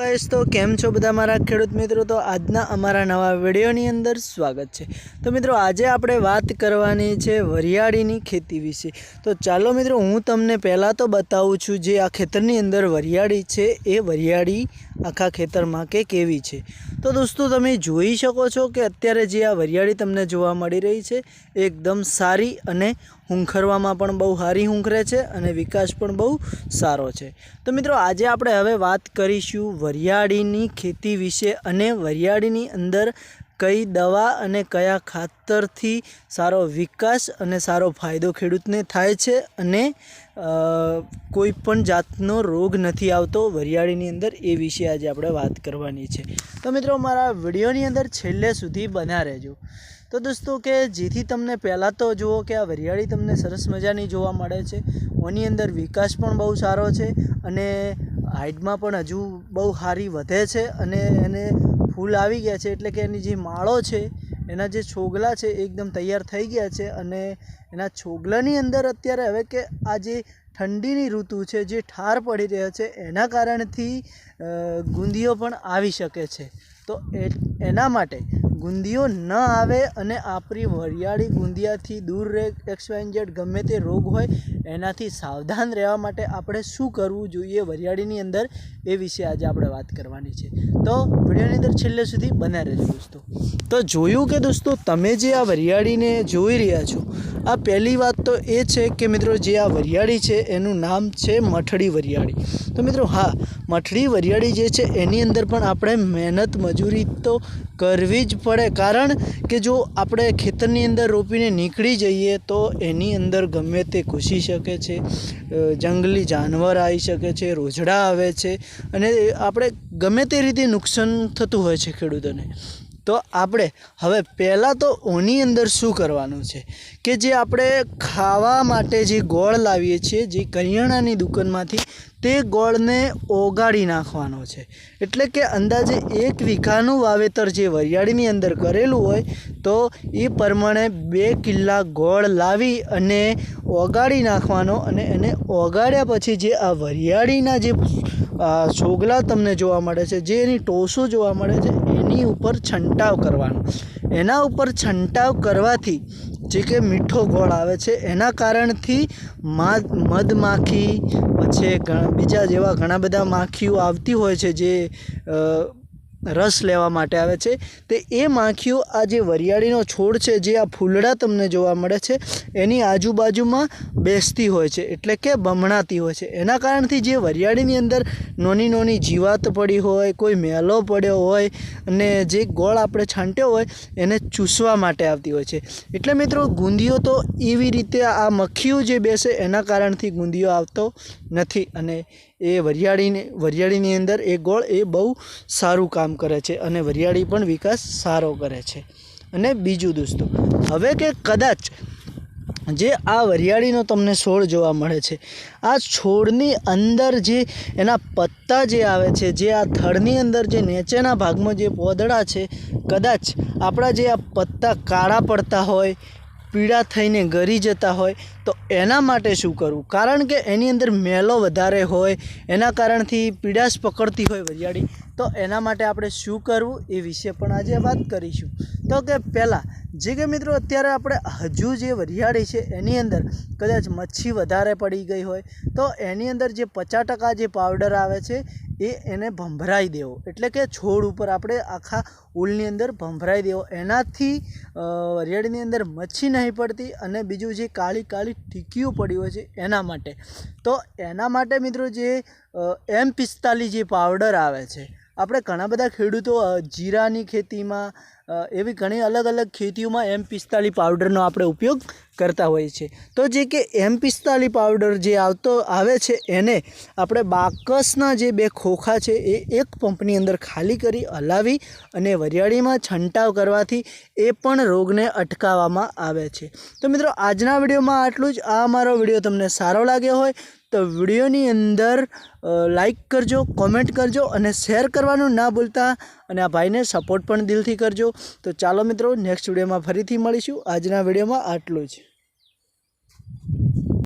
Guys તો કેમ છો બધા મારા ખેડૂત મિત્રો? તો આજના અમારા નવા વિડીયોની અંદર સ્વાગત છે. તો મિત્રો, આજે આપણે વાત કરવાની છે વરિયાળીની ખેતી વિશે. તો ચાલો મિત્રો, હું તમને પહેલાં તો બતાવું છું જે આ ખેતરની અંદર વરિયાળી છે, એ વરિયાળી આખા ખેતરમાં કે કેવી છે? તો દોસ્તો, તમે જોઈ શકો છો કે અત્યારે જે આ વરિયાળી તમને જોવા મળી રહી છે એકદમ સારી અને હુંખરવામાં પણ બહુ સારી હુંખરે છે અને વિકાસ પણ બહુ સારો છે. તો મિત્રો, આજે આપણે હવે વાત કરીશું વરિયાળીની ખેતી વિશે અને વરિયાળીની અંદર કઈ દવા અને કયા ખાતરથી સારો વિકાસ અને સારો ફાયદો ખેડૂતને થાય છે અને કોઈ પણ જાતનો રોગ નથી આવતો વરિયાળીની અંદર એ વિશે આજે આપણે વાત કરવાની છે. તો મિત્રો, મારા વિડીયોની અંદર છેલ્લે સુધી બના રહેજો. તો દોસ્તો, કે જેથી તમને પહેલાં તો જુઓ કે આ વરિયાળી તમને સરસ મજાની જોવા મળે છે. ઓની અંદર વિકાસ પણ બહુ સારો છે અને હાઇટમાં પણ હજુ બહુ સારી વધે છે અને એને ફૂલ આવી ગયા છે એટલે કે એની જે માળો છે, એના જે છોગલા છે એકદમ તૈયાર થઈ ગયા છે અને એના છોગલાની અંદર અત્યારે હવે કે આ જે ઠંડીની ઋતુ છે, જે ઠાર પડી રહ્યો છે, એના કારણથી ગુંદીઓ પણ આવી શકે છે. તો એ, એના માટે ગુંદીઓ ન આવે અને આપણી વરિયાળી ગુંદિયાથી દૂર રહે એક્સ ગમે તે રોગ હોય, એનાથી સાવધાન રહેવા માટે આપણે શું કરવું જોઈએ વરિયાળીની અંદર એ વિશે આજે આપણે વાત કરવાની છે. તો વિડીયોની અંદર છેલ્લે સુધી બન્યા રહેજો દોસ્તો. તો જોયું કે દોસ્તો તમે જે આ વરિયાળીને જોઈ રહ્યા છો આ પહેલી વાત તો એ છે કે મિત્રો જે આ વરિયાળી છે, એનું નામ છે મઠડી વરિયાળી. તો મિત્રો હા મઠડી વરિયાળી જે છે, એની અંદર પણ આપણે મહેનત મજૂરી તો કરવી જ પડે. કારણ કે જો આપણે ખેતરની અંદર રોપીને નીકળી જઈએ તો એની અંદર ગમે તે ઘૂસી શકે છે જંગલી જાનવર આવી શકે છે, રોજડા આવે છે અને આપણે ગમે તે રીતે નુકસાન થતું હોય છે ખેડૂતોને. તો આપણે હવે પહેલાં તો ઓની અંદર શું કરવાનું છે? કે જે આપણે ખાવા માટે જે ગોળ લાવીએ છીએ, જે કરિયાણાની દુકાનમાંથી તે ગોળને ઓગાળી નાખવાનો છે. એટલે કે અંદાજે એક વીઘાનું વાવેતર જે વરિયાળીની અંદર કરેલું હોય, તો એ પ્રમાણે બે કિલ્લા ગોળ લાવી અને ઓગાળી નાખવાનો અને એને ઓગાળ્યા પછી જે આ વરિયાળીના જે છોગલા તમને જોવા મળે છે, જે એની ટોસો જોવા મળે છે, એની ઉપર છંટાવ કરવાનો. એના ઉપર છંટાવ કરવાથી જે કે મીઠો ગોળ આવે છે. એના કારણથી મધમાખી, પછી બીજા જેવા ઘણા બધા માખીઓ આવતી હોય છે જે રસ લેવા માટે આવે છે. તે એ માખીઓ, આ જે વરિયાળીનો છોડ છે, જે આ ફૂલડા તમને જોવા મળે છે, એની આજુબાજુમાં બેસતી હોય છે, એટલે કે બમણાતી હોય છે. એના કારણથી જે વરિયાળીની અંદર નાની નાની જીવાત પડી હોય, કોઈ મેલો પડ્યો હોય, અને જે ગોળ આપણે છાંટ્યો હોય, એને ચૂસવા માટે આવતી હોય છે. એટલે મિત્રો, ગુંદીઓ તો એવી રીતે આ મખીઓ જે બેસે, એના કારણથી ગુંદીઓ આવતો નથી. અને એ વરિયાળીને વરિયાળીની અંદર એ ગોળ એ બહુ સારું કામ કરે છે અને વરિયાળી પણ વિકાસ સારો કરે છે. અને બીજું દોસ્તો, હવે કે કદાચ જે આ વરિયાળીનો તમને છોડ જોવા મળે છે, આ છોડની અંદર જે એના પત્તા જે આવે છે, જે આ થડની અંદર જે નીચેના ભાગમાં જે પોદડા છે, કદાચ આપણા જે આ પત્તા કાળા પડતા હોય પીળા થઈને ગરી જતા હોય, તો એના માટે શું કરવું? કારણ કે એની અંદર મેલો વધારે હોય, એના કારણથી પીડાશ પકડતી હોય વરિયાળી. તો એના માટે આપણે શું કરવું? એ વિશે પણ આજે વાત કરીશું. તો કે પહેલાં જે કે મિત્રો અત્યારે આપણે હજુ જે વરિયાળી છે, એની અંદર કદાચ મચ્છી વધારે પડી ગઈ હોય, તો એની અંદર જે પચાસ ટકા જે પાવડર આવે છે, એ એને ભંભરાઈ દેવો. એટલે કે છોડ ઉપર આપણે આખા ઉલની અંદર ભંભરાઈ દેવો. એનાથી વરિયાળીની અંદર મચ્છી નહીં પડતી અને બીજું જે કાળી કાળી ટીકીઓ પડી હોય છે, એના માટે. તો એના માટે મિત્રો જે એમ પિસ્તાલીસ જે પાવડર આવે છે, આપણે ઘણા બધા ખેડૂતો જીરાની ખેતીમાં એવી ઘણી અલગ અલગ ખેતીઓમાં એમ પિસ્તાલી પાવડરનો આપણે ઉપયોગ કરતા હોઈએ છીએ. તો જે કે એમ પિસ્તાલી પાવડર જે આવતો આવે છે, એને આપણે બાકસના જે બે ખોખા છે, એ એક પંપની અંદર ખાલી કરી હલાવી અને વરિયાળીમાં છંટાવ કરવાથી એ પણ રોગને અટકાવવામાં આવે છે. તો મિત્રો, આજના વિડીયોમાં આટલું જ. આ અમારો વીડિયો તમને સારો લાગ્યો હોય તો વિડીયોની અંદર લાઇક કરજો, કોમેન્ટ કરજો અને શેર કરવાનું ના ભૂલતા અને આ ભાઈને સપોર્ટ પણ દિલથી કરજો. તો ચાલો મિત્રો નેક્સ્ટ વિડીયોમાં ફરીથી મળીશું. આજના વિડીયોમાં આટલું જ.